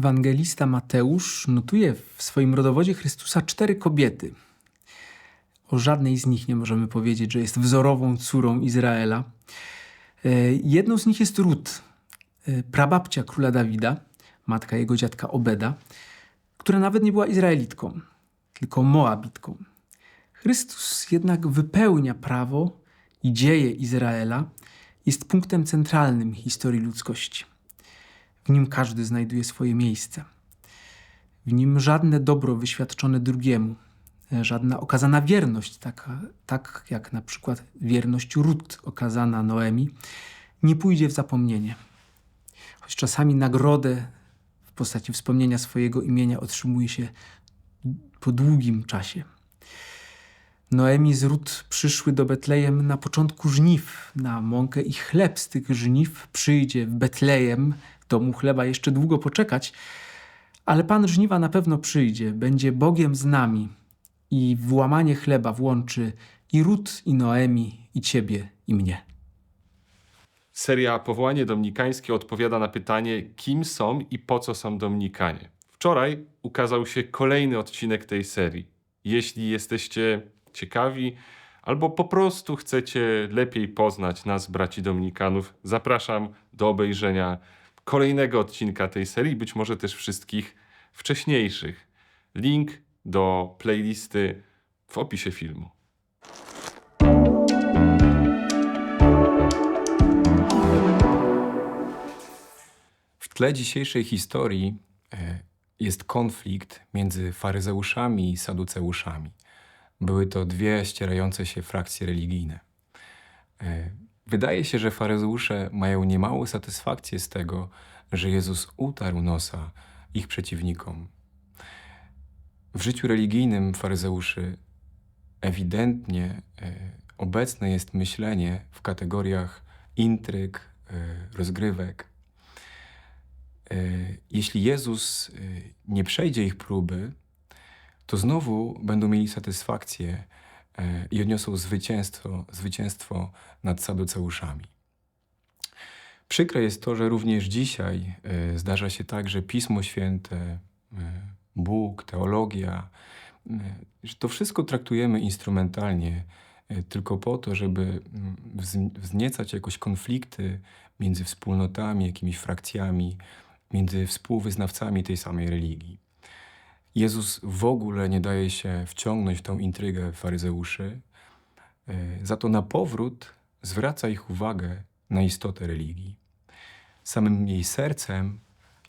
Ewangelista Mateusz notuje w swoim rodowodzie Chrystusa cztery kobiety. O żadnej z nich nie możemy powiedzieć, że jest wzorową córą Izraela. E, Jedną z nich jest Rut, e, prababcia króla Dawida, matka jego dziadka Obeda, która nawet nie była Izraelitką, tylko Moabitką. Chrystus jednak wypełnia prawo i dzieje Izraela, jest punktem centralnym historii ludzkości. W nim każdy znajduje swoje miejsce. W nim żadne dobro wyświadczone drugiemu, e, żadna okazana wierność, taka, tak jak na przykład wierność Rut okazana Noemi, nie pójdzie w zapomnienie. Choć czasami nagrodę w postaci wspomnienia swojego imienia otrzymuje się po długim czasie. Noemi z Rut przyszły do Betlejem na początku żniw. Na mąkę i chleb z tych żniw przyjdzie w Betlejem. Domu chleba jeszcze długo poczekać, ale Pan żniwa na pewno przyjdzie, będzie Bogiem z nami i w łamanie chleba włączy i Rut, i Noemi, i ciebie, i mnie. Seria Powołanie Dominikańskie odpowiada na pytanie, kim są i po co są Dominikanie. Wczoraj ukazał się kolejny odcinek tej serii. Jeśli jesteście ciekawi albo po prostu chcecie lepiej poznać nas, braci Dominikanów, zapraszam do obejrzenia kolejnego odcinka tej serii, być może też wszystkich wcześniejszych. Link do playlisty w opisie filmu. W tle dzisiejszej historii e, jest konflikt między faryzeuszami i saduceuszami. Były to dwie ścierające się frakcje religijne. Wydaje się, że faryzeusze mają niemałą satysfakcję z tego, że Jezus utarł nosa ich przeciwnikom. W życiu religijnym faryzeuszy ewidentnie e, obecne jest myślenie w kategoriach intryg, e, rozgrywek. E, Jeśli Jezus nie przejdzie ich próby, to znowu będą mieli satysfakcję i odniosą zwycięstwo, zwycięstwo nad saduceuszami. Przykre jest to, że również dzisiaj e, zdarza się tak, że Pismo Święte, e, Bóg, teologia, e, że to wszystko traktujemy instrumentalnie, e, tylko po to, żeby mm, wz- wzniecać jakoś konflikty między wspólnotami, jakimiś frakcjami, między współwyznawcami tej samej religii. Jezus w ogóle nie daje się wciągnąć w tą intrygę faryzeuszy, e, za to na powrót zwraca ich uwagę na istotę religii. Samym jej sercem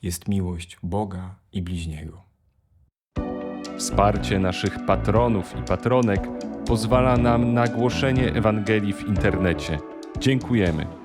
jest miłość Boga i bliźniego. Wsparcie naszych patronów i patronek pozwala nam na głoszenie Ewangelii w internecie. Dziękujemy.